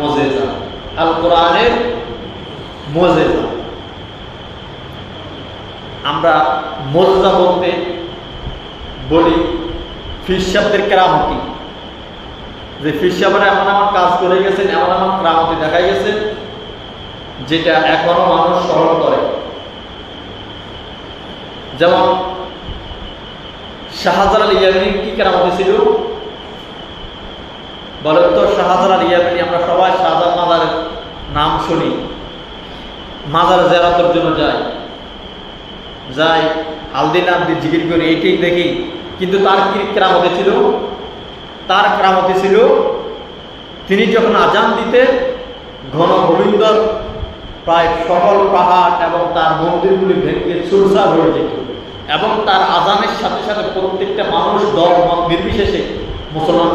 মজেজা। আল কোরআনের মজেজা। আমরা মজেজা বলতে বলি ফিরসাবদের কেরামতি। যে ফিরসাবরা এমন এমন কাজ করে গেছেন, এমন এমন কেরামতি দেখা গেছে, যেটা এখনও মানুষ স্মরণ করে। যেমন শাহজালাল ইয়ামিনীর কি কেরামতি ছিল? বলেন তো, শাহজালাল ইয়ামিনী, আমরা সবাই শাহজাহান মাজারের নাম শুনি। মাজার জেরাতের জন্য যাই। যাই, হালদি নাম দিয়ে জিকির করি এইটাই দেখি। কিন্তু তার কি কেরামতি ছিল? তার কেরামতি ছিল, তিনি যখন আজান দিতে ঘন গোবিন্দর প্রায় সকল পাহাড় এবং তার মন্দিরগুলি ভেঙে চুরসা হয়ে যেত এবং তার আজানের সাথে সাথে প্রত্যেকটা মানুষ দল নির্বিশেষে মুসলমান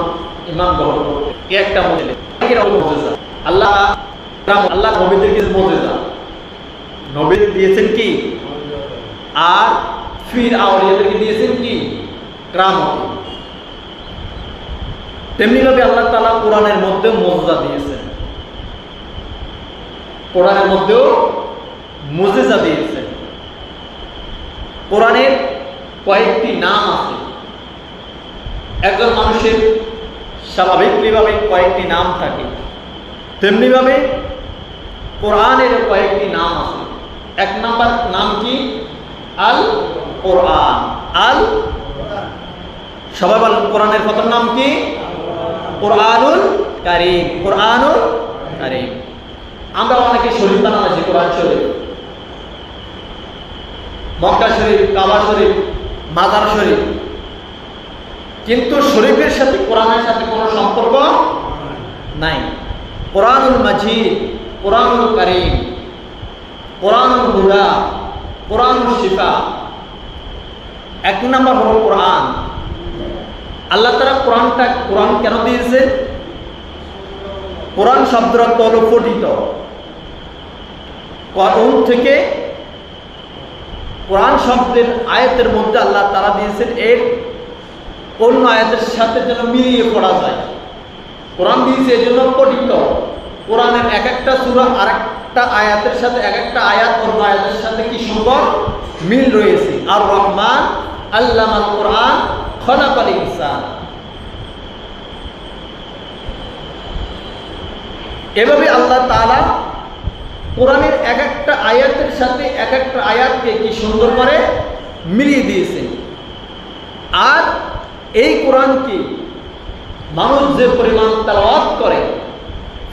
ইমাম গ্রহণ করত। এ একটা মজেজা আল্লাহ আল্লাহ নবীদেরকে মজেজা নবীর দিয়েছেন কি? আর ফির আউলিয়াদেরকে দিয়েছেন কি? ক্রামতি তেমনিভাবে আল্লাহ তালা কোরআনের মধ্যে মজা দিয়েছেন। কোরআনের মধ্যেও মুজেজা দিয়েছেন। কোরআনের কয়েকটি নাম আছে। একজন মানুষের স্বাভাবিকভাবে কয়েকটি নাম থাকে। তেমনিভাবে কোরআনের কয়েকটি নাম আছে। এক নাম্বার নাম কি? আল কোরআন আল? সবাই বলেন, কোরআনের প্রথম নাম কি? কোরআনুল কারিম। কোরআনুল কারিম। আমরা অনেকে শরীফ বানানো আছি কোরআন শরীফ। মক্কা শরীফ, কাবা শরীফ মাজার শরীফ কিন্তু শরীফের সাথে কোরআনের সাথে কোনো সম্পর্ক নাই। কোরআনুল মাজিদ, কোরআনুল কারিম, কোরআনুল হুদা, কোরআনুল শিফা। এক নম্বর হল কোরআন। আল্লাহ তারা কোরআনটা কোরআন কেন দিয়েছে? কোরআন শব্দের হল পঠিত থেকে কোরআন শব্দের আয়াতের মধ্যে আল্লাহ তারা দিয়েছেন, এর অন্য আয়াতের সাথে যেন মিলিয়ে পড়া যায়। কোরআন দিয়েছে এই জন্য পঠিত। কোরআনের এক একটা সুরা আর একটা আয়াতের সাথে এক একটা আয়াত, অন্য আয়াতের সাথে কি সুন্দর মিল রয়েছে। আর রহমান আল্লাহ কোরআন খলাকাল ইনসান। এভাবে আল্লাহ তাআলা কোরআনের এক একটা আয়াতের সাথে এক একটা আয়াতকে কি সুন্দর করে মিলিয়ে দিয়েছেন। আর এই কোরআনকে মানুষ যে পরিমাণ তালাওয়াত করে,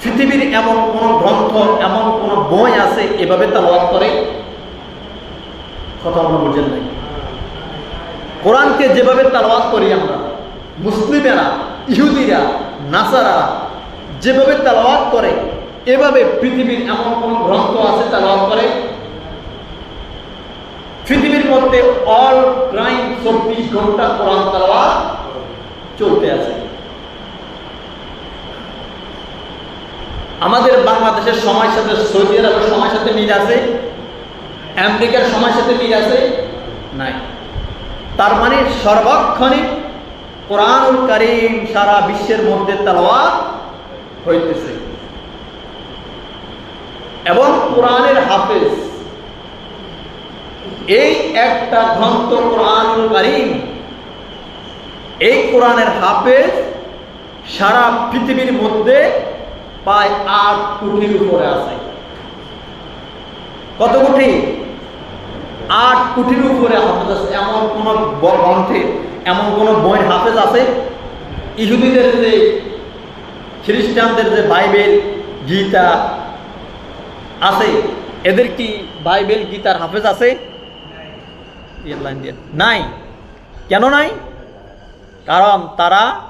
পৃথিবীর এমন কোন গ্রন্থ, এমন কোন বই আছে, এভাবে তালাওয়াত করে? কথা আমরা বুঝেন নাই। কোরআনকে যেভাবে তালাওয়াত করি আমরা, মুসলিমেরা, ইহুদিরা, নাসারা, যেভাবে তালাওয়াত করে, এভাবে পৃথিবীর এমন কোন গ্রন্থ আছে তালাওয়াত করে? পৃথিবীর মধ্যে অল টাইম চব্বিশ ঘণ্টা কোরআন তালাওয়াত চলতে আছে। আমাদের বাংলাদেশের সময়ের সাথে, সৌদি আরবের সময়ের সাথে মিল আছে, আমেরিকার সময়ের সাথে মিল আছে, নাই। তার মানে সর্বক্ষণে কোরআনুল করিম সারা বিশ্বের মধ্যে তালাওয়াত হইতেছে। এবং কোরআনের হাফেজ এই একটা গ্রন্থ কোরআন করিম, এই কোরআনের হাফেজ সারা পৃথিবীর মধ্যে প্রায় আট কোটির উপরে আছে। কত কোটি? আট কোটির উপরে হাফেজ আছে এমন কোন গ্রন্থে, এমন কোন বইয়ের হাফেজ আছে? ইহুদিদের যে, খ্রিস্টানদের যে বাইবেল, গীতা আছে, এদের কি বাইবেল, গীতার হাফেজ আছে? নাই। কেন নাই? কারণ তারা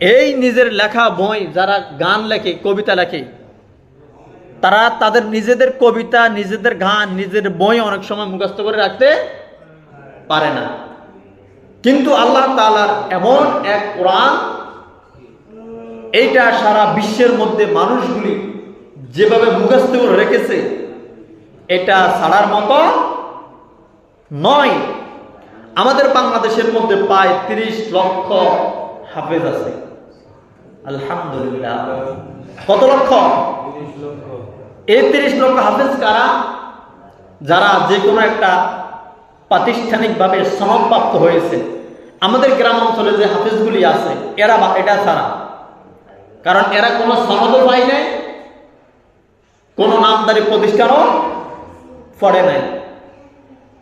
এই নিজের লেখা বই, যারা গান লেখে, কবিতা লেখে, তারা তাদের নিজেদের কবিতা, নিজেদের গান, নিজের বই অনেক সময় মুখস্থ করে রাখতে পারে না। কিন্তু আল্লাহ তালার এমন এক কোরআন, এইটা সারা বিশ্বের মধ্যে মানুষগুলি যেভাবে মুখস্থ করে রেখেছে, এটা ছাড়ার মতো নয়, আমাদের বাংলাদেশের মধ্যে প্রায় তিরিশ লক্ষ হাফেজ আছে। আলহামদুলিল্লাহ। কত লক্ষ? এই তিরিশ লক্ষ হাফেজ কারা? যারা যে কোনো একটা প্রাতিষ্ঠানিকভাবে সনদপ্রাপ্ত হয়েছে। আমাদের গ্রাম অঞ্চলে যে হাফেজগুলি আছে, এরা বা, এটা ছাড়া। কারণ এরা কোনো সনদও পায় নাই, কোনো নামদারি প্রতিষ্ঠানও পড়ে নাই।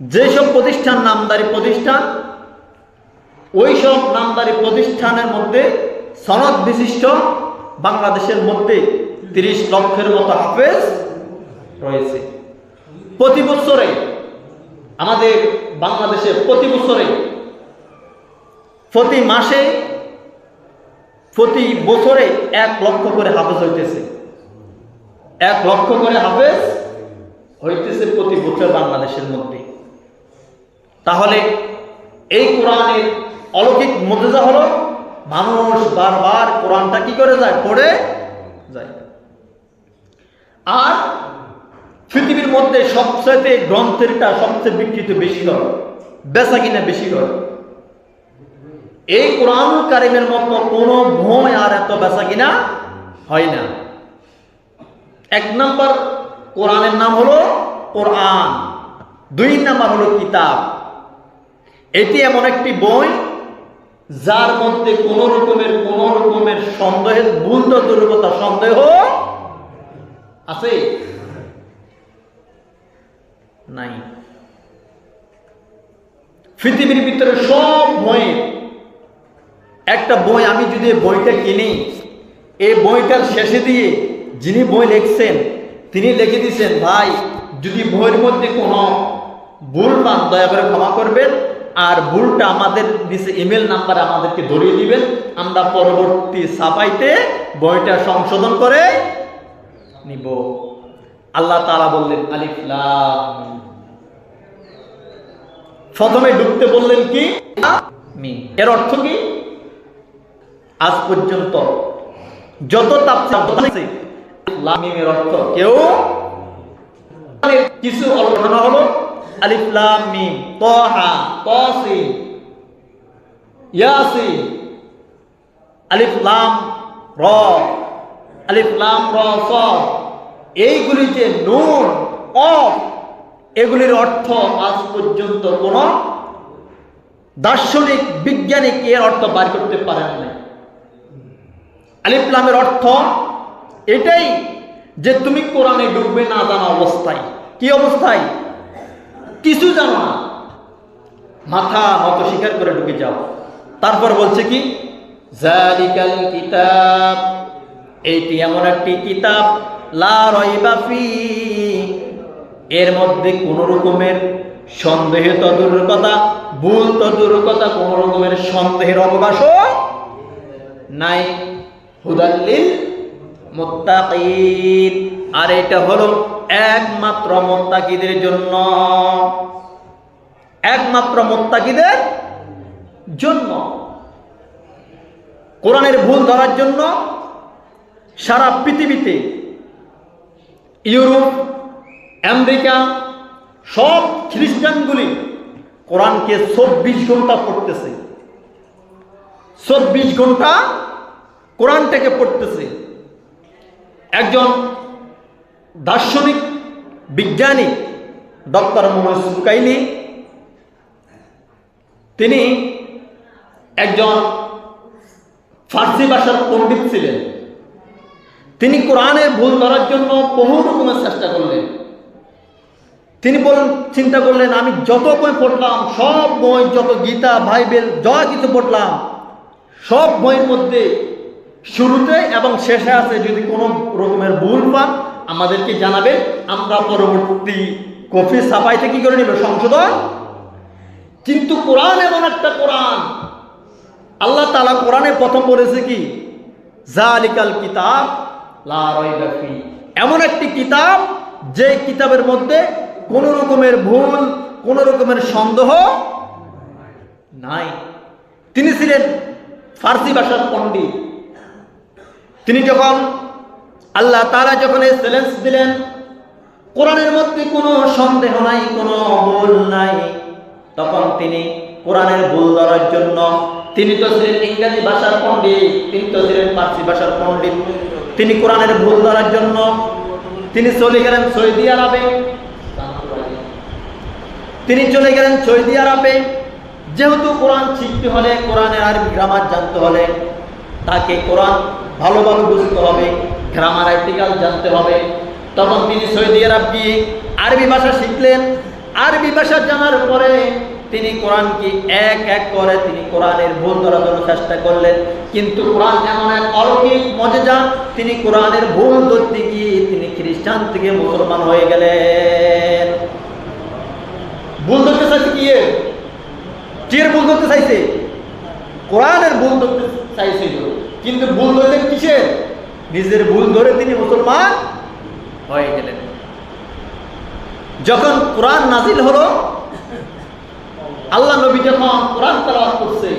যেসব প্রতিষ্ঠান নামদারি প্রতিষ্ঠান ওই সব নামদারি প্রতিষ্ঠানের মধ্যে সনদ বিশিষ্ট বাংলাদেশের মধ্যে তিরিশ লক্ষের মতো হাফেজ রয়েছে। প্রতি বছরে আমাদের বাংলাদেশে প্রতি বছরে প্রতি মাসে প্রতি বছরে এক লক্ষ করে হাফেজ হইতেছে। এক লক্ষ করে হাফেজ হইতেছে প্রতি বছর বাংলাদেশের মধ্যে। তাহলে এই কোরআনের অলৌকিক মজা হলো মানুষ বারবার কোরআনটা কি করে যায়? পড়ে যায়। আর পৃথিবীর মধ্যে সবচেয়ে গ্রন্থেরটা সবচেয়ে বিকৃত বেশি হয় বেচা কিনা বেশি হয় এই কোরআন কারিমের মতো কোনো ভয় আর এত বেচা কিনা হয় না। এক নম্বর কোরআনের নাম হলো কোরআন। দুই নাম্বার হলো কিতাব। এটি এমন একটি বই যার মধ্যে কোন রকমের কোন রকমের সন্দেহের ভুল তো দুর্গতা সন্দেহ আছে? নাই। পৃথিবীর ভিতরে সব বই একটা বই আমি যদি বইটা কিনি, এই বইটার শেষে দিয়ে যিনি বই লিখছেন, তিনি লিখে দিয়েছেন, ভাই, যদি বইয়ের মধ্যে কোনো ভুল পান, দয়া করে ক্ষমা করবেন। আর ভুলটা আমাদের নিচে ইমেল নাম্বার আমাদেরকে ধরিয়ে দিবেন আমরা পরবর্তী ছাপাইতে বইটা সংশোধন করে নিব আল্লাহ তাআলা বললেন, আলিফ লাম মিম। প্রথমে ঢুকতে বললেন কি। এর অর্থ কি আজ পর্যন্ত যত তাপসির আছে অর্থ কেউ কিছু আলোচনা হলো আলিফ লাম মিম, তাহা তাসিন ইয়াসিন আলিফ লাম র, আলিফ লাম র স এইগুলি যে নুন এগুলির অর্থ আজ পর্যন্ত কোন দার্শনিক, বিজ্ঞানিক এর অর্থ বার করতে পারেন না আলিফলামের অর্থ এটাই যে তুমি কোরআনে ডুববে না জানা অবস্থায়। কি অবস্থায়? কিছু জানো না। মাথা মতো স্বীকার করে ঢুকে যাও। তারপর বলছে কি? জালিকাল কিতাব। এইটি এমন একটি কিতাব, লা রইবা ফি। এর মধ্যে কোন রকমের সন্দেহ তদুর কথা ভুল তদুর কথা কোন রকমের সন্দেহের অবকাশও নাই। হুদাল্লিল মুত্তাকিন। আর এটা হলো একমাত্র মুত্তাকিদের জন্য। একমাত্র মুত্তাকিদের জন্য। কোরআনের ভুল ধরার জন্য সারা পৃথিবীতে ইউরোপ, আমেরিকা, সব খ্রিস্টানগুলি কোরআনকে চব্বিশ ঘণ্টা পড়তেছে। চব্বিশ ঘণ্টা কোরআনটাকে পড়তেছে। একজন দার্শনিক, বিজ্ঞানী ডক্টর মোহাম্মদ সুকাইলি তিনি একজন ফার্সি ভাষার পণ্ডিত ছিলেন। তিনি কোরআনের ভুল ধরার জন্য বহু রকমের চেষ্টা করলেন। তিনি বলেন চিন্তা করলেন, আমি যত বই পড়লাম, সব বই, যত গীতা, বাইবেল, যা কিছু পড়লাম, সব বইয়ের মধ্যে শুরুতে এবং শেষে আছে যদি কোনো রকমের ভুল পান আমাদেরকে জানাবেন আমরা পরবর্তী কফি সাফাইতে কি করে নেবে সংশোধন? কিন্তু কোরআন এমন একটা কোরআন। আল্লাহ তালা কোরআনে প্রথম বলেছে কি? জালিকাল কিতাব এমন একটি কিতাব যে কিতাবের মধ্যে কোন রকমের ভুল, কোন রকমের সন্দেহ নাই। তিনি ছিলেন ফার্সি ভাষার পণ্ডিত। তিনি যখন আল্লাহ তারা যখন এই চ্যালেঞ্জ দিলেন, কোরআনের মধ্যে কোনো সন্দেহ নাই, কোনো ভুল নাই, তখন তিনি কোরআনের ভুল ধরার জন্য, তিনি তো ছিলেন ইংরেজি ভাষার পণ্ডিত, তিনি তো ছিলেন ফার্সি ভাষার পণ্ডিত, তিনি কোরআনের ভুল ধরার জন্য, তিনি চলে গেলেন সৌদি আরবে। তিনি চলে গেলেন সৌদি আরবে। যেহেতু কোরআন শিখতে হলে, কোরআনের আরবি গ্রামার জানতে হলে, তাকে কোরআন ভালোভাবে বুঝতে হবে। গ্রামার আর্টিকেল জানতে হবে। তখন তিনি সৌদি আরব আরবি ভাষা শিখলেন। আরবি ভাষা জানার পরে তিনি কোরআনকে এক এক করে তিনি কোরআনের ভুল ধরার জন্য চেষ্টা করলেন। কিন্তু কোরআন এমন এক অলৌকিক মজেজা, তিনি কোরআনের ভুল ধরতে গিয়ে তিনি খ্রিস্টান থেকে মুসলমান হয়ে গেলেন। ভুল ধরতে চাইছে কি এর? ভুল ধরতে চাইছে? কোরআনের ভুল ধরতে চাইছিল কিন্তু ভুল ধরলেন কিসের? নিজের ভুল ধরে তিনি মুসলমান হয়ে গেলেন। যখন কোরআন নাজিল হলো, আল্লাহ নবী যখন কোরআন তালাওয়াত করছে,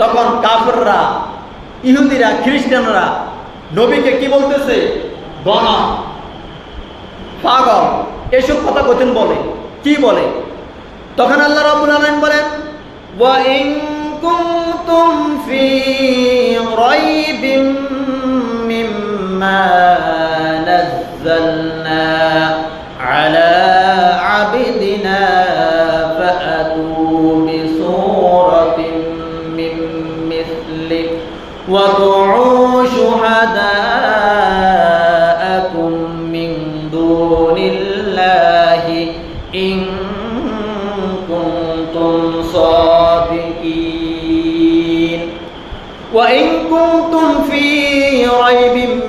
তখন কাফেররা, ইহুদিরা, খ্রিস্টানরা নবীকে কি বলতেছে? গণ পাগল, এসব কথা কঠিন বলে। কি বলে? তখন আল্লাহ রাব্বুল আলামিন বলেন كنتم في ريب مما نزلنا على عبدنا فأتوا بصورة من مثله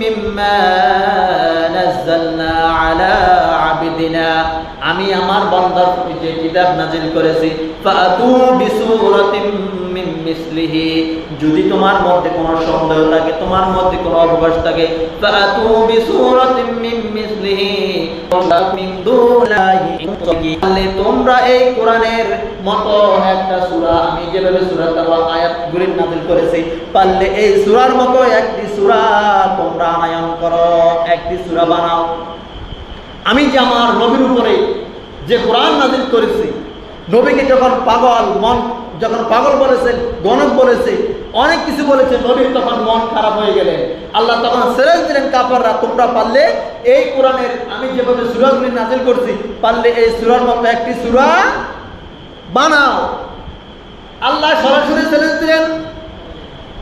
مما نزلنا على عبدنا আমি আমার বান্দার প্রতি যে কিতাব নাজিল করেছি ফাতু বিসূরাতিম মিন মিসলিহি, যদি তোমার মধ্যে কোনো সন্দেহ থাকে, তোমার মধ্যে কোনো অবকাশ থাকে তোমরা এই কোরআনের মতো একটা সূরা, আমি যেভাবে সূরা তাওবা আয়াতগুলি নাজিল করেছি, পারলে এই সূরার মতো একটি সূরা তোমরা আনায়ন করো, একটি সূরা বানাও। আমি যে আমার নবীর উপরে যে কোরআন নাজিল করেছি, নবীকে যখন পাগল, মন যখন পাগল বলেছে গণক বলেছে অনেক কিছু বলেছে নবীর তখন মন খারাপ হয়ে গেলেন আল্লাহ তখন সেরেন দিলেন কাপড়রা তোমরা পারলে এই কোরআনের আমি যেভাবে সুরাগুলি নাজিল করছি পারলে এই সুরার মতো একটি সুরা বানাও আল্লাহ সরাসরি চ্যালেঞ্জ দিলেন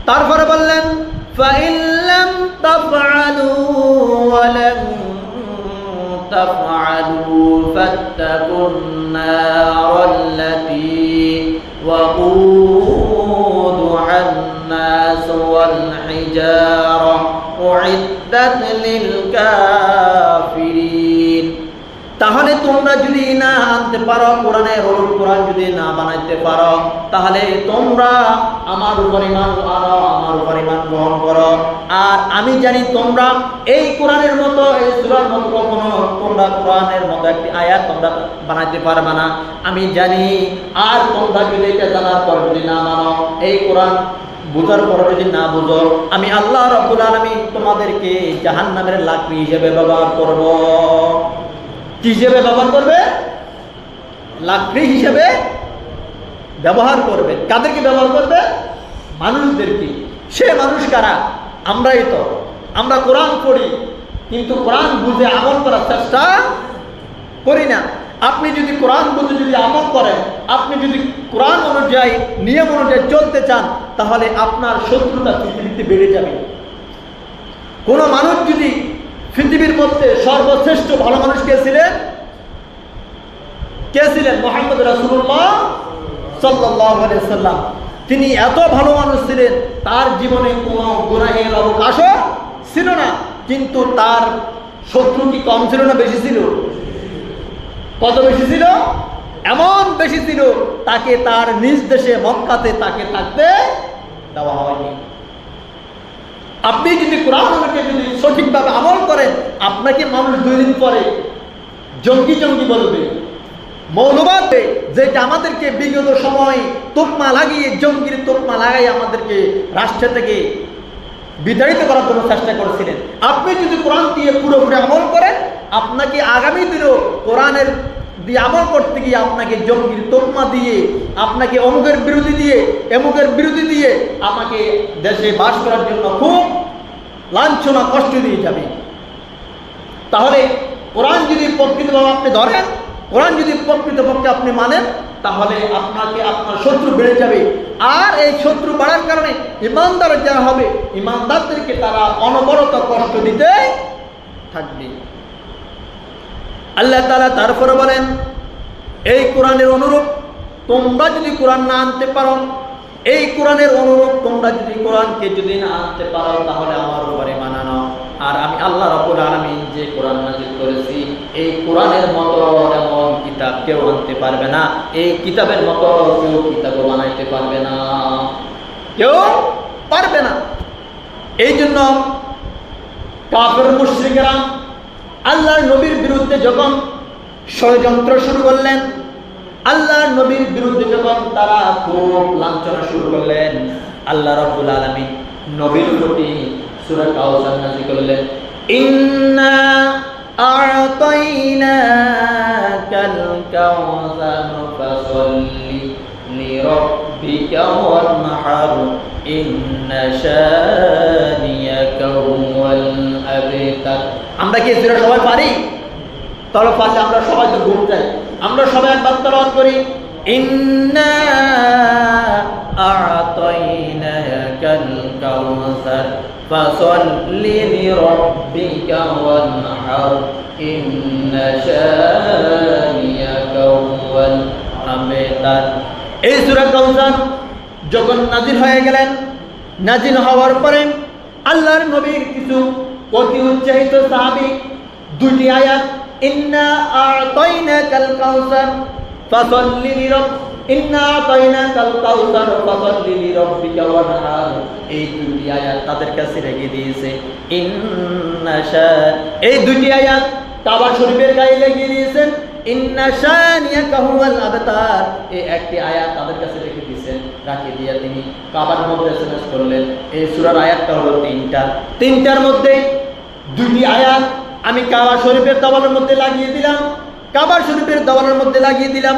তারপরে বললেন فَإِن لَّمْ تَفْعَلُوا وَلَن تَفْعَلُوا فَاتَّقُوا النَّارَ الَّتِي وَقُودُهَا النَّاسُ وَالْحِجَارَةُ أُعِدَّتْ لِلْكَافِرِينَ তাহলে তোমরা যদি না আনতে পারো, কোরআনের হলুদ কোরআন যদি না বানাইতে পারো, তাহলে তোমরা আমার উপর ইমান আনো, আমার উপর ইমান গ্রহণ করো। আর আমি জানি তোমরা এই কোরআনের মতো, এই সূরার মতো কখনো তোমরা কোরআনের মতো একটি আয়াত তোমরা বানাইতে পারবে না। আমি জানি, আর তোমরা যদি এটা জানার পর যদি না মানো, এই কোরআন বুঝার পর যদি না বুঝো, আমি আল্লাহ রব্বুল আলামিন তোমাদেরকে জাহান্নামের লাকড়ি হিসেবে ব্যবহার করব। কি হিসেবে ব্যবহার করবে? লাকড়ি হিসেবে ব্যবহার করবে। কাদেরকে ব্যবহার করবে? মানুষদেরকে। সে মানুষ কারা? আমরাই তো। আমরা কোরআন পড়ি, কিন্তু কোরআন বুঝে আমল করার চেষ্টা করি না। আপনি যদি কোরআন বুঝে যদি আমল করেন, আপনি যদি কোরআন অনুযায়ী, নিয়ম অনুযায়ী চলতে চান, তাহলে আপনার শত্রুতা পৃথিবীতে বেড়ে যাবে। কোনো মানুষ যদি পৃথিবীর মধ্যে সর্বশ্রেষ্ঠ ভালো মানুষ কে ছিলেন? কে ছিলেন? মোহাম্মদ রাসুল্লাহ সাল্লাহ সাল্লাম। তিনি এত ভালো মানুষ ছিলেন, তার জীবনে কোনো গুনাহের অবকাশও ছিল না, কিন্তু তার শত্রু কি কম ছিল না বেশি ছিল? কত বেশি ছিল? এমন বেশি ছিল, তাকে তার নিজ দেশে মক্কাতে তাকে থাকতে দেওয়া হয়নি। আপনি যদি কোরআন অনুযায়ী যদি সঠিকভাবে আমল করেন, আপনাকে মানুষ দুই দিন পরে জঙ্গি জঙ্গি বলবে। মৌলবাদ যেটা আমাদেরকে বিগত সময় তোপমা লাগিয়ে, জঙ্গির তোপমা লাগাই আমাদেরকে রাষ্ট্র থেকে বিতাড়িত করার জন্য চেষ্টা করেছিলেন। আপনি যদি কোরআন দিয়ে পুরোপুরি আমল করেন, আপনাকে আগামী দিনেও কোরআনের দিয়ে আমল করতে গিয়ে আপনাকে জঙ্গির তোকমা দিয়ে, আপনাকে অমুকের বিরোধী দিয়ে, এমুকের বিরোধী দিয়ে আমাকে দেশে বাস করার জন্য খুব লাঞ্ছনা, কষ্ট দিয়ে যাবে। তাহলে কোরআন যদি প্রকৃতভাবে আপনি ধরেন, কোরআন যদি প্রকৃতপক্ষে আপনি মানেন, তাহলে আপনাকে আপনার শত্রু বেড়ে যাবে। আর এই শত্রু বাড়ার কারণে ইমানদার যারা হবে, ইমানদারদেরকে তারা অনবরত কষ্ট দিতে থাকবে। আল্লাহ তালা তারপরে বলেন, এই কোরআনের অনুরূপ তোমরা যদি কোরআন না আনতে পারো, এই কোরআনের অনুরূপ তোমরা যদি কোরআনকে যদি না আনতে পারো, তাহলে আমার উপরে মানানো আর আমি আল্লাহ রব্বুল আলামিন যে কোরআন নাজিল করেছি, এই কোরআনের মতো এমন কিতাব কেউ আনতে পারবে না। এই কিতাবের মতো কেউ কিতাবও বানাইতে পারবে না। কেউ পারবে না। এই জন্য কাফের মুশ্রিকেরা আল্লাহর নবীর বিরুদ্ধে যখন ষড়যন্ত্র শুরু করলেন, আল্লাহর নবীর বিরুদ্ধে যখন তারা খুব লাঞ্ছনা শুরু করলেন, আল্লাহ রাব্বুল আলামিন নবীর প্রতি সূরা করলেন, ইন্না আমরা কি এরা সবাই পারি? তাহলে পারলে আমরা সবাই তো ঘুম যাই আমরা সবাই একবার তলন করি। এই সূরা কাউসার যখন নাজিল হয়ে গেলেন, নাজিল হওয়ার পরে আল্লাহর নবীর কিছু অতি উচ্চাহিত সাহাবী দুটি আয়াত, ইন্না আ'তাইনাকাল কাউসার, ফাসাল্লি লিরাব ইন্না আ'তাইনাকাল কাউসার, ফাসাল্লি লিরাব্বিকা ওয়ানহার এই দুটি আয়াত তাদের কাছে রেখে দিয়েছে। ইন্না শা এই দুটি আয়াত কাবা শরীফের গায়ে লাগিয়ে দিয়েছেন ইন্না শানিয়াকা হুয়াল আবতার এই একটি আয়াত তাদের কাছে রেখে দিয়েছেন রাখে দিয়ে তিনি কাবার মধ্যে করলেন। এই সূরার আয়াতটা হলো তিনটা। তিনটার মধ্যে দুটি আয়াত আমি কাবা শরীফের দেওয়ালের মধ্যে লাগিয়ে দিলাম, কাবা শরীফের দেওয়ালের মধ্যে লাগিয়ে দিলাম,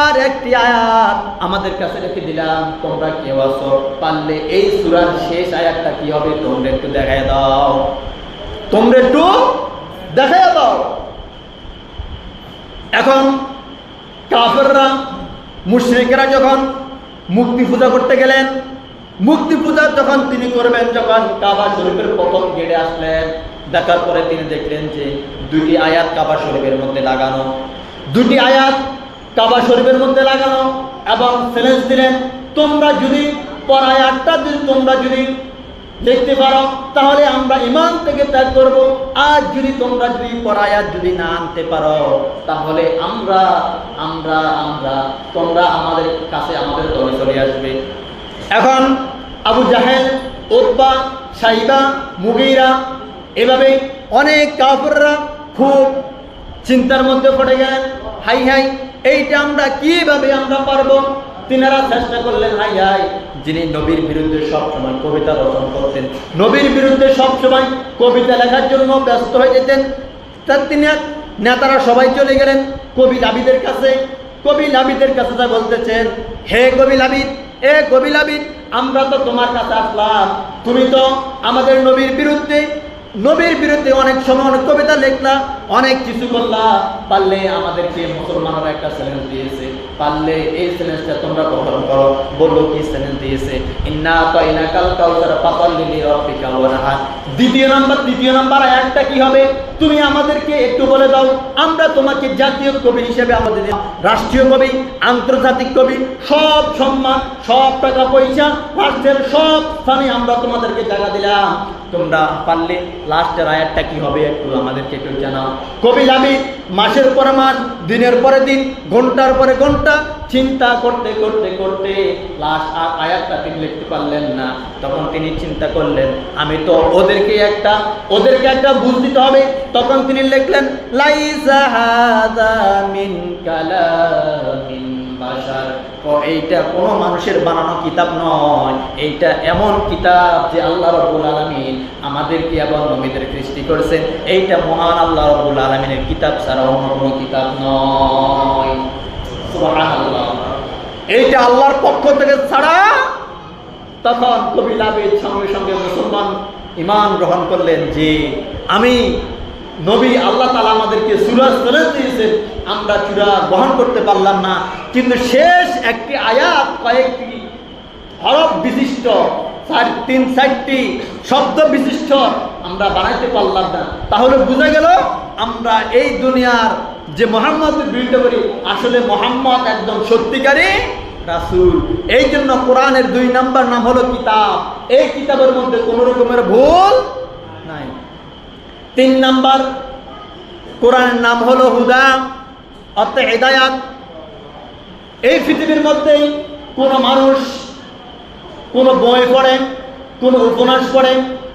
আর একটি আয়াত আমাদের কাছে রেখে দিলাম, তোমরা কেউ আসো পারলে এই সূরার শেষ আয়াতটা কি হবে তোমরা একটু দেখায় দাও। তোমরা একটু দেখায় দাও। এখন কাফেররা, মুশরিকেরা যখন মুক্তি পূজা করতে গেলেন, মুক্তি পূজা যখন তিনি করবেন, যখন কাবা শরীফের প্রথম গেটে আসলেন দেখার পরে তিনি দেখলেন যে দুটি আয়াত কাবা শরীফের মধ্যে লাগানো। দুটি আয়াত কাবা শরীফের মধ্যে লাগানো এবং চ্যালেঞ্জ দিলেন, তোমরা যদি পর আয়াতটা যদি তোমরা যদি দেখতে পারো, তাহলে আমরা ইমান থেকে ত্যাগ করব। আর যদি তোমরা যদি পরায়াত যদি না আনতে পারো, তাহলে আমরা আমরা আমরা, তোমরা আমাদের কাছে আমাদের দলে চলে আসবে। এখন আবু জাহেল ওব্বা সাইবা, মুগিরা এভাবে অনেক কাপড়রা খুব চিন্তার মধ্যে পড়ে গেলেন হাই হাই, এইটা আমরা কীভাবে আমরা পারব? তিনারা চেষ্টা করলেন, হাই হাই, যিনি নবীর বিরুদ্ধে সব সময় কবিতা রচনা করতেন, নবীর বিরুদ্ধে সব সময় কবিতা লেখার জন্য ব্যস্ত হয়ে যেতেন। তার তিনি নেতারা সবাই চলে গেলেন কবি লাবিদের কাছে। কবি লাবিদের কাছে তা বলতেছেন, হে কবি লাবিদ, এ কবি লাবিদ, আমরা তো তোমার কাছে আসলাম। তুমি তো আমাদের নবীর বিরুদ্ধে নবীর বিরুদ্ধে অনেক সময় অনেক কবিতা লিখলা, অনেক কিছু করলা, পারলে আমাদেরকে মুসলমানরা একটা চ্যালেঞ্জ দিয়েছে। পারলে এই চ্যালেঞ্জটা তোমরা গ্রহণ করো বলল কি চ্যালেঞ্জ দিয়েছে। ইন্না তাইনা কাল কাউসার ফাসাল্লি রাব্বিকা ওয়ানহার দ্বিতীয় নাম্বার তৃতীয় নাম্বার একটা কি হবে? তুমি আমাদেরকে একটু বলে দাও, আমরা তোমাকে জাতীয় কবি হিসেবে আমাদের রাষ্ট্রীয় কবি, আন্তর্জাতিক কবি, সব সম্মান, সব টাকা পয়সা, রাষ্ট্রের সব স্থানে আমরা তোমাদেরকে জায়গা দিলাম। তোমরা পারলে লাস্টের আয়াতটা কি হবে একটু আমাদেরকে একটু জানাও। কবি লাবি মাসের পরে মাস দিনের পরে দিন ঘণ্টার পরে ঘণ্টা চিন্তা করতে করতে করতে লাস্ট আর আয়াতটা তিনি লিখতে পারলেন না। তখন তিনি চিন্তা করলেন আমি তো ওদেরকে একটা ওদেরকে একটা বুঝ দিতে হবে। তখন তিনি লিখলেন লাইসা মিন কালামিন। এইটা কোনো মানুষের বানানো কিতাব নয়। এইটা এমন কিতাব যে আল্লাহ রব্বুল আলামিন আমাদেরকে এবং নবীদের সৃষ্টি করেছেন। এইটা মহান আল্লাহ রব্বুল আলামিনের কিতাব ছাড়া অন্য কোনো কিতাব নয়। এইটা আল্লাহর পক্ষ থেকে ছাড়া তখন কবি লাভের সঙ্গে সঙ্গে মুসলমান ইমান গ্রহণ করলেন যে আমি নবী আল্লাহ তালা আমাদেরকে সুরাজ করে দিয়েছেন। আমরা চূড়া গ্রহণ করতে পারলাম না। কিন্তু শেষ একটি আয়াত, কয়েকটি হরফ বিশিষ্ট, চার, তিন, চারটি শব্দ বিশিষ্ট আমরা বানাইতে পারলাম না। তাহলে বোঝা গেল, আমরা এই দুনিয়ার যে মোহাম্মদের বিরুদ্ধে করি, আসলে মোহাম্মদ একদম সত্যিকারী রাসুল। এই জন্য কোরআনের দুই নাম্বার নাম হলো কিতাব। এই কিতাবের মধ্যে কোনো রকমের ভুল তিন নাম্বার, কোরআনের নাম হলো হুদা অর্থাৎ হেদায়াত। এই পৃথিবীর মধ্যেই কোন মানুষ, কোন বই পড়ে, কোনো উপন্যাস পড়ে,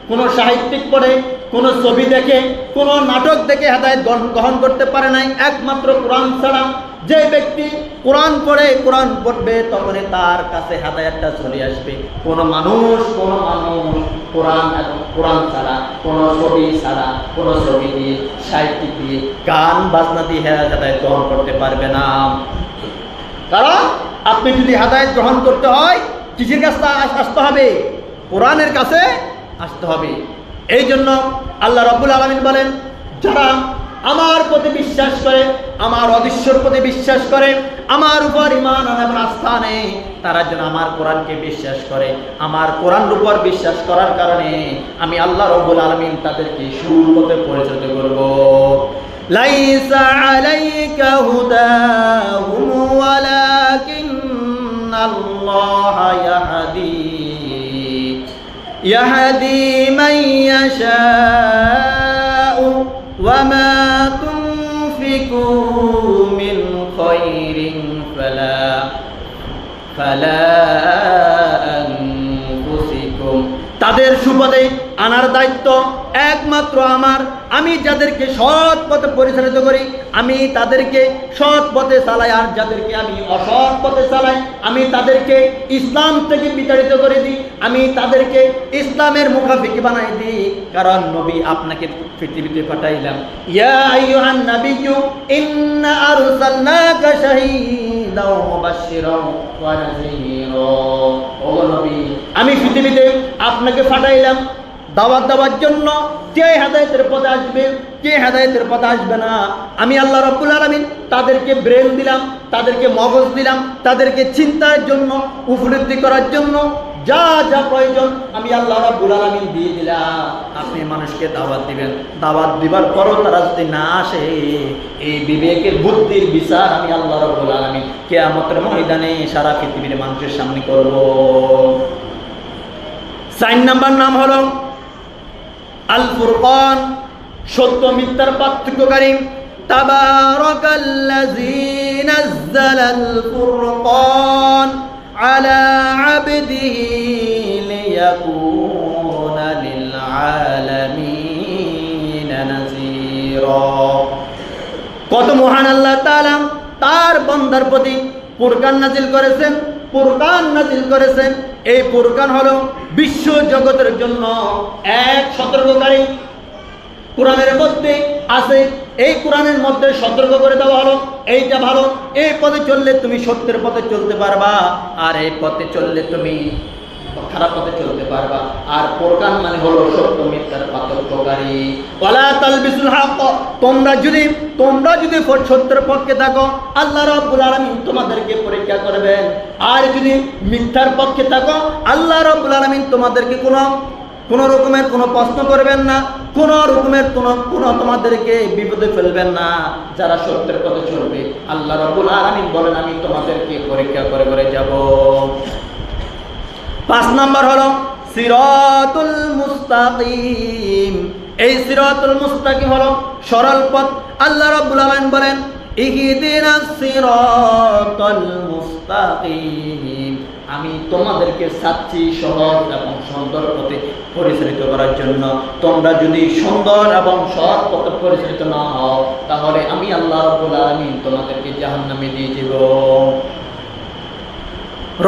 কোনো সাহিত্যিক পড়ে, কোনো ছবি দেখে, কোনো নাটক দেখে হেদায়ত গ্রহণ করতে পারে নাই। একমাত্র কোরআন ছাড়া যে ব্যক্তি কোরআন পড়ে, কোরআন পড়বে, তখনই তার কাছে হেদায়তটা চলে আসবে। কোনো মানুষ কোনো মানুষ কোরআন কোরআন ছাড়া, কোনো ছবি ছাড়া, কোনো ছবি দিয়ে সাহিত্যিক দিয়ে গান, বাজনা দিয়ে হেদায়ত গ্রহণ করতে পারবে না। কারণ আপনি যদি হেদায়ত গ্রহণ করতে হয়, কিসের কাছে আস- আসতে হবে? কোরআনের কাছে আসতে হবে। এই জন্য আল্লাহ রব্বুল আলমিন বলেন, যারা আমার প্রতি বিশ্বাস করে আমার অদৃশ্যর প্রতি বিশ্বাস করে আমার উপর ইমান আনে এবং আস্থা নেই তারা যেন আমার কোরআনকে বিশ্বাস করে আমার কোরআন উপর বিশ্বাস করার কারণে আমি আল্লাহ রব্বুল আলমিন তাদেরকে সুরপথে পরিচালিত করব ليس عليك هداهم ولكن الله يهدي يهدي من يشاء وما تنفقوا من خير فلا فلا أنفسكم তাদের সুপদে আনার দায়িত্ব একমাত্র আমার আমি যাদেরকে সৎ পথে পরিচালিত করি আমি তাদেরকে সৎ পথে চালাই আর যাদেরকে আমি অসৎ পথে চালাই আমি তাদেরকে ইসলাম থেকে বিতাড়িত করে দিই আমি তাদেরকে ইসলামের মুখাফিকি বানাই দিই কারণ নবী আপনাকে পৃথিবীতে পাঠাইলাম। ইয়া আইয়ুহান নাবিয়্যু ইন্না আরসালনাকা শাহীদাও মুবাশশিরাও ওয়া নাযীরা। ও নবী আমি পৃথিবীতে আপনাকে পাঠাইলাম দাওয়াত দেওয়ার জন্য। কে হেদায়তের পথে আসবে কে হেদায়তের পথে আসবে না। আমি আল্লাহ রব্বুল আলমিন তাদেরকে ব্রেন দিলাম তাদেরকে মগজ দিলাম তাদেরকে চিন্তার জন্য উপলব্ধি করার জন্য যা যা প্রয়োজন, আমি আল্লাহ রাব্বুল আলামিন দিয়ে দিলাম। আপনি মানুষকে দাওয়াত দিবেন। দাওয়াত দিবার পরও তারা যদি না আসে, এই বিবেকের বুদ্ধির বিচার আমি আল্লাহ রাব্বুল আলামিন কিয়ামতের ময়দানে সারা পৃথিবীর মানুষের সামনে করব। সাইন নাম্বার নাম হলো আল ফুরকান সত্য মিথ্যার পার্থক্যকারী। তাবারাকাল্লাযী নাযালাল ফুরকান على عبده ليكون للعالمين نذيرا কত মহান আল্লাহ তাআলা তার বান্দার প্রতি ফুরকান নাজিল করেছেন ফুরকান নাজিল করেছেন এই ফুরকান হলো বিশ্ব জগতের জন্য এক সতর্ককারী কোরআনের মধ্যে আছে, এই কোরআনের মধ্যে সতর্ক করে দেওয়া হলো, এইটা ভালো। এই পথে চললে তুমি সত্যের পথে চলতে পারবা, আর এই পথে চললে তুমি খারাপ পথে চলতে পারবা। আর মানে হলো সত্য মিথ্যার তোমরা যদি তোমরা যদি সত্যের পক্ষে থাকো, আল্লাহ তোমাদেরকে পরীক্ষা করবেন। আর যদি মিথ্যার পক্ষে থাকো, আল্লাহ রাব্বুল আলামিন তোমাদেরকে কোনো কোনো রকমের কোনো প্রশ্ন করবেন না, কোনো রকমের কোনো কোনো তোমাদেরকে বিপদে ফেলবেন না, যারা সত্যের পথে চলবে। আল্লাহ রবুল আলামিন বলেন, আমি তোমাদেরকে পরীক্ষা করে করে যাব। পাঁচ নাম্বার হলো, সিরাতুল মুস্তাকিম। এই সিরাতুল মুস্তাকিম হলো সরল পথ। আল্লাহ রাব্বুল আলামিন বলেন আমি তোমাদেরকে সাচ্ছি সহজ এবং সুন্দর পথে পরিচালিত করার জন্য, তোমরা যদি সুন্দর এবং সহজ পথে পরিচালিত না হও, তাহলে আমি আল্লাহ আমি তোমাদেরকে তোমাদেরকে জাহান্নামে দিয়ে দেব।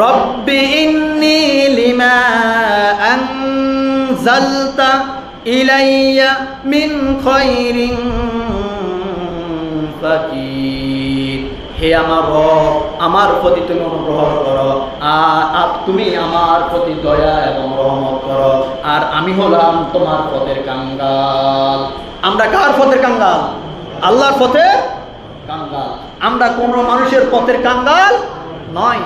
রব্বি ইন্নি লিমা আনজালতা ইলাইয়া মিন খায়রিন হে আমার রব, আমার প্রতি তুমি অনুগ্রহ কর, আর তুমি আমার প্রতি দয়া এবং রহমত কর, আর আমি হলাম তোমার পথের কাঙ্গাল। আমরা কার পথের কাঙ্গাল? আল্লাহর পথে কাঙ্গাল। আমরা কোন মানুষের পথের কাঙ্গাল নয়।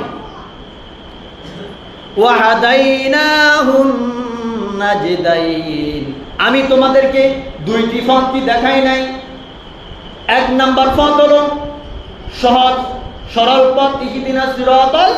আমি তোমাদেরকে দুইটি পন্থী দেখাই নাই। এক নাম্বার পথ হলো সহজ, সরল পথ ইহিদিনা সিরাতাল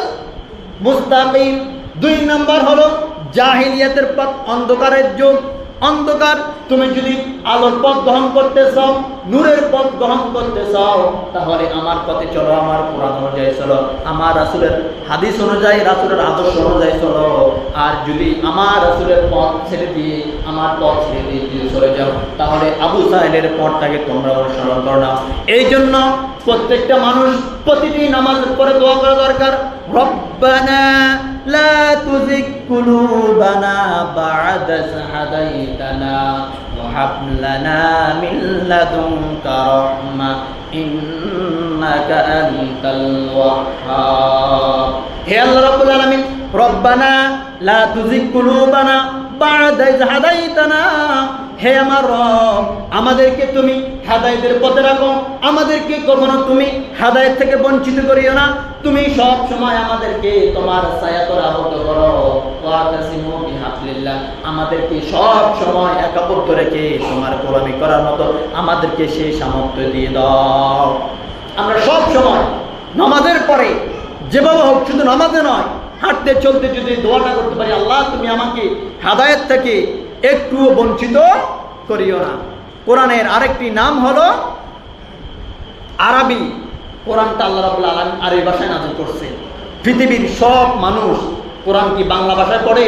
মুস্তাকিম। দুই নাম্বার হলো জাহিলিয়াতের পথ, অন্ধকারের যুগ। অন্ধকার, তুমি যদি আলোর পথ গ্রহণ করতে চাও, নূরের পথ গ্রহণ করতে চাও, তাহলে আমার পথে চলো, আমার কোরআন অনুযায়ী চলো, আমার রাসুলের হাদিস অনুযায়ী, রাসুলের আদর্শ অনুযায়ী চলো। আর যদি আমার রাসুলের পথ ছেড়ে দিয়ে, আমার পথ ছেড়ে দিয়ে যদি চলে যাও, তাহলে আবু সাহেলের পথটাকে তোমরা অনুসরণ করো না। এই জন্য প্রত্যেকটা মানুষ প্রতিটি নামাজ পরে দোয়া করা দরকার। রব্বানা তুজিগ কুলুবানা বা'দা ইয হাদাইতানা ওয়া হাব লানা মিন লাদুনকা রাহমা ইন্নাকা আনতাল ওয়াহ্হাব। হে আল্লাহ রাব্বুল আলামিন, রব্বানা লা তুজিগ কুলুবানা বা'দা রব, আমাদেরকে তুমি হাদায়তের পথে রাখো, আমাদেরকে কখনো তুমি হাদায়ত থেকে বঞ্চিত করিও না। তুমি সব সময় আমাদেরকে তোমার ছায়াতলে আবদ্ধ করো। আমাদেরকে সব সময় একাবদ্ধ রেখে তোমার গোলামি করার মতো আমাদেরকে সেই সামর্থ্য দিয়ে দাও। আমরা সব সময় নামাজের পরে যেভাবে হোক শুধু নামাজে নয়, হাঁটতে চলতে যদি দোয়াটা করতে পারি, আল্লাহ তুমি আমাকে হাদায়ত থেকে একটুও বঞ্চিত করিও না। কোরআনের আরেকটি নাম হলো আরবি। কোরআনটা আল্লাহ রাবুল আলম আরবি ভাষায় নাজিল করছে। পৃথিবীর সব মানুষ কোরআন কি বাংলা ভাষায় পড়ে,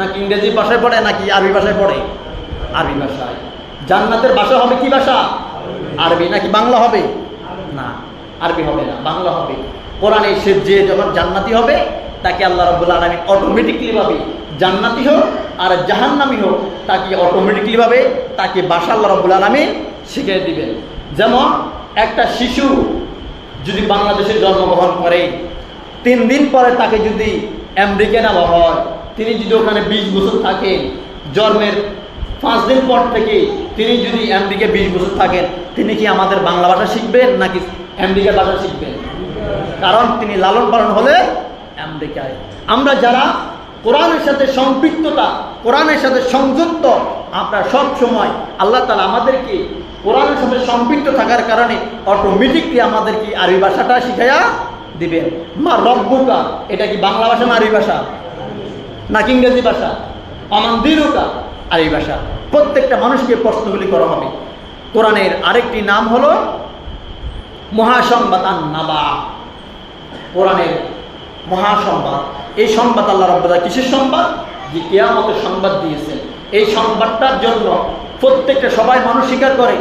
নাকি ইংরেজি ভাষায় পড়ে, নাকি আরবি ভাষায় পড়ে? আরবি ভাষায়। জান্নাতের ভাষা হবে কি ভাষা? আরবি। নাকি বাংলা হবে? না, আরবি হবে না, বাংলা হবে। কোরআনে সে যে যখন জান্নাতি হবে, তাকে আল্লাহ রাবুল আলমী অটোমেটিকলি ভাবে জান্নাতি হোক আর জাহান্নামি হোক, তাকে অটোমেটিকলি ভাবে তাকে বাসা আল্লাহ রাবুল আলমী শিখিয়ে দিবেন। যেমন একটা শিশু যদি বাংলাদেশে জন্মগ্রহণ করে, তিন দিন পরে তাকে যদি আমেরিকা নেওয়া হয়, তিনি যদি ওখানে বিশ বছর থাকেন, জন্মের পাঁচ দিন পর থেকে তিনি যদি আমেরিকা বিশ বছর থাকেন, তিনি কি আমাদের বাংলা ভাষা শিখবেন নাকি আমেরিকার ভাষা শিখবেন? কারণ তিনি লালন পালন হলে আমেরিকায়। আমরা যারা কোরআনের সাথে সম্পৃক্ততা, কোরআনের সাথে সংযুক্ত, আমরা সব সময় আল্লাহ তালা আমাদেরকে কোরআনের সাথে সম্পৃক্ত থাকার কারণে অটোমেটিকলি আমাদেরকে আরবি ভাষাটা শিখাইয়া দিবেন। মা রব্বুকা, এটা কি বাংলা ভাষা না আরবি ভাষা? নাকি ইংরেজি ভাষা? অমান্দিরুকা আরবি ভাষা। প্রত্যেকটা মানুষকে প্রশ্নগুলি করা হবে। কোরআনের আরেকটি নাম হলো মহাসংবাদ নাবা কোরআনের মহাসংবাদ। এই সংবাদ আল্লাহ রব্বাদা কিসের সংবাদ? যে কেয়ামতের সংবাদ দিয়েছেন। এই সংবাদটার জন্য প্রত্যেকটা সবাই মানুষ স্বীকার করে।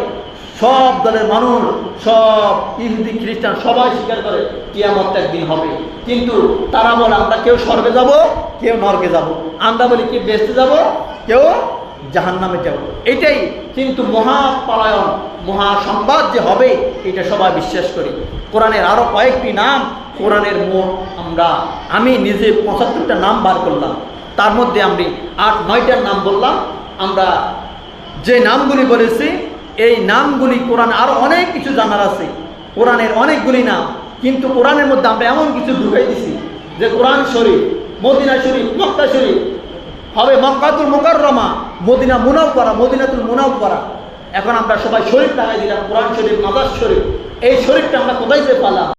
সব দলের মানুষ, সব ইহুদি, খ্রিস্টান সবাই স্বীকার করে কিয়ামতটা একদিন হবে। কিন্তু তারা বলে, আমরা কেউ স্বর্গে যাব, কেউ নরকে যাব। আমরা বলি, কি বেসতে যাব? কেউ জাহান নামে যাব। এটাই কিন্তু মহাপালায়ন মহাসংবাদ যে হবে, এটা সবাই বিশ্বাস করি। কোরআনের আরও কয়েকটি নাম, কোরআনের মোট আমরা, আমি নিজে পঁচাত্তরটা নাম বার করলাম। তার মধ্যে আমি আট, নয়টার নাম বললাম। আমরা যে নামগুলি বলেছি, এই নামগুলি কোরআন আরও অনেক কিছু জানার আছে। কোরআনের অনেকগুলি নাম, কিন্তু কোরআনের মধ্যে আমরা এমন কিছু ঢুকাই দিছি যে কোরআন শরীফ, মদিনা শরীফ, মক্কা শরীফ। হবে মক্কাতুল মুকাররমা, মদিনা মুনাও করা মদিনাতুল মুনাও করা এখন আমরা সবাই শরীফ লাগাই দিলাম, কোরআন শরীফ মাদার শরীফ। এই শরীফটা আমরা কোথায় যে পালাম?